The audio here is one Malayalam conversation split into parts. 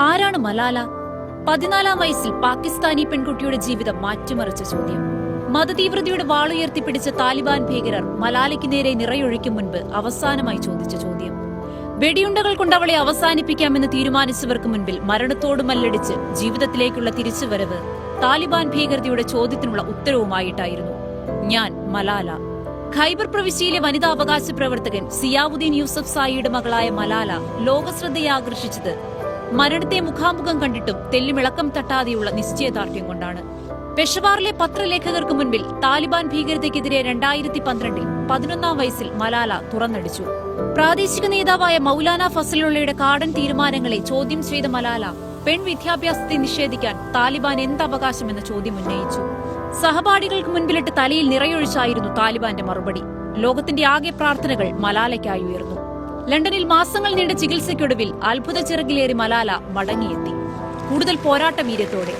ആരാണ് മലാല? പതിനാലാം വയസ്സിൽ പാകിസ്ഥാനി പെൺകുട്ടിയുടെ ജീവിതം മാറ്റിമറിച്ച ചോദ്യം. മതതീവ്രതയുടെ വാളുയർത്തിപ്പിടിച്ച താലിബാൻ ഭീകരർ മലാലയ്ക്ക് നേരെ നിറയൊഴിക്കും മുൻപ് അവസാനമായി ചോദിച്ച ചോദ്യം. വെടിയുണ്ടകൾ കൊണ്ട് അവളെ അവസാനിപ്പിക്കാമെന്ന് തീരുമാനിച്ചവർക്ക് മുൻപിൽ മരണത്തോട് മല്ലടിച്ച് ജീവിതത്തിലേക്കുള്ള തിരിച്ചുവരവ് താലിബാൻ ഭീകരതയുടെ ചോദ്യത്തിനുള്ള ഉത്തരവുമായിട്ടായിരുന്നു. ഞാൻ മലാല. ഖൈബർ പ്രവിശ്യയിലെ വനിതാ അവകാശ പ്രവർത്തകൻ സിയാവുദ്ദീൻ യൂസഫ് സായിയുടെ മകളായ മലാല ലോകശ്രദ്ധയെ ആകർഷിച്ചത് മരണത്തെ മുഖാമുഖം കണ്ടിട്ടും തെല്ലുമിളക്കം തട്ടാതെയുള്ള നിശ്ചയദാർഢ്യം കൊണ്ടാണ്. പെഷവാറിലെ പത്രലേഖകർക്ക് മുൻപിൽ താലിബാൻ ഭീകരതയ്ക്കെതിരെ രണ്ടായിരത്തി പന്ത്രണ്ടിൽ പതിനൊന്നാം വയസ്സിൽ മലാല തുറന്നടിച്ചു. പ്രാദേശിക നേതാവായ മൗലാന ഫസലുള്ളയുടെ കാടൻ തീരുമാനങ്ങളെ ചോദ്യം ചെയ്ത മലാല പെൺവിദ്യാഭ്യാസത്തെ നിഷേധിക്കാൻ താലിബാൻ എന്ത് അവകാശമെന്ന ചോദ്യം ഉന്നയിച്ചു. സഹപാഠികൾക്ക് മുൻപിലിട്ട് തലയിൽ നിറയൊഴിച്ചായിരുന്നു താലിബാന്റെ മറുപടി. ലോകത്തിന്റെ ആകെ പ്രാർത്ഥനകൾ മലാലയ്ക്കായി ഉയർന്നു. ലണ്ടനിൽ മാസങ്ങൾ നീണ്ട ചികിത്സയ്ക്കൊടുവിൽ അത്ഭുത ചിറകിലേറി മലാല മടങ്ങിയെത്തി. കൂടുതൽ പോരാട്ട വീര്യത്തോടെ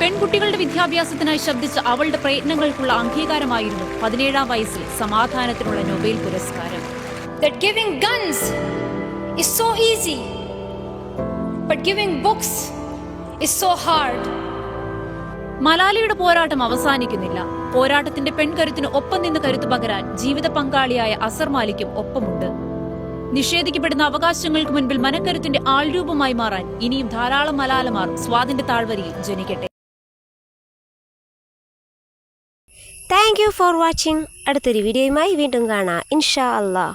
പെൺകുട്ടികളുടെ വിദ്യാഭ്യാസത്തിനായി ശബ്ദിച്ച അവളുടെ പ്രയത്നങ്ങൾക്കുള്ള അംഗീകാരമായിരുന്നു പതിനേഴാം വയസ്സിൽ സമാധാനത്തിനുള്ള നൊബേൽ പുരസ്കാരം. That giving guns is so easy, but giving books is so hard. മലാലയുടെ പോരാട്ടം അവസാനിക്കുന്നില്ല. പോരാട്ടത്തിന്റെ പെൺകരുത്തിന് ഒപ്പം നിന്ന് കരുത്തു പകരാൻ ജീവിത പങ്കാളിയായ അസർ മാലിക്കും ഒപ്പമുണ്ട്. നിഷേധിക്കപ്പെടുന്ന അവകാശങ്ങൾക്ക് മുൻപിൽ മനക്കരുത്തിന്റെ ആൾരൂപമായി മാറാൻ ഇനിയും ധാരാളം മലാലമാർ സ്വാതിന്റെ താഴ്വരയിൽ ജനിക്കട്ടെ. താങ്ക് യു ഫോർ വാച്ചിങ് അടുത്തൊരു വീഡിയോയുമായി വീണ്ടും കാണാം. ഇൻഷാ അല്ലാ